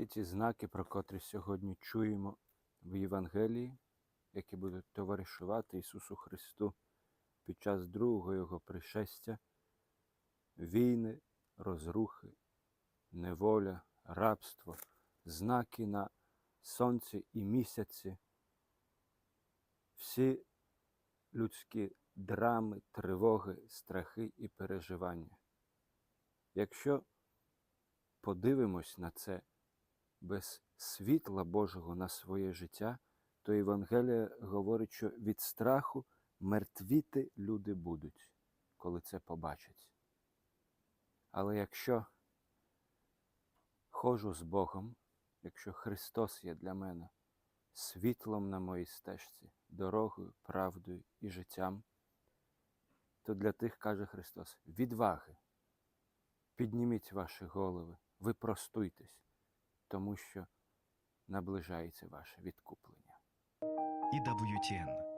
Всі ці знаки, про котрі сьогодні чуємо в Євангелії, які будуть товаришувати Ісусу Христу під час другого Його пришестя, війни, розрухи, неволя, рабство, знаки на сонці і місяці, всі людські драми, тривоги, страхи і переживання. Якщо подивимось на це без світла Божого на своє життя, то Євангелія говорить, що від страху мертвіти люди будуть, коли це побачать. Але якщо ходжу з Богом, якщо Христос є для мене світлом на моїй стежці, дорогою, правдою і життям, то для тих каже Христос: відваги, підніміть ваші голови, ви простуйтесь, тому що наближається ваше відкуплення. EWTN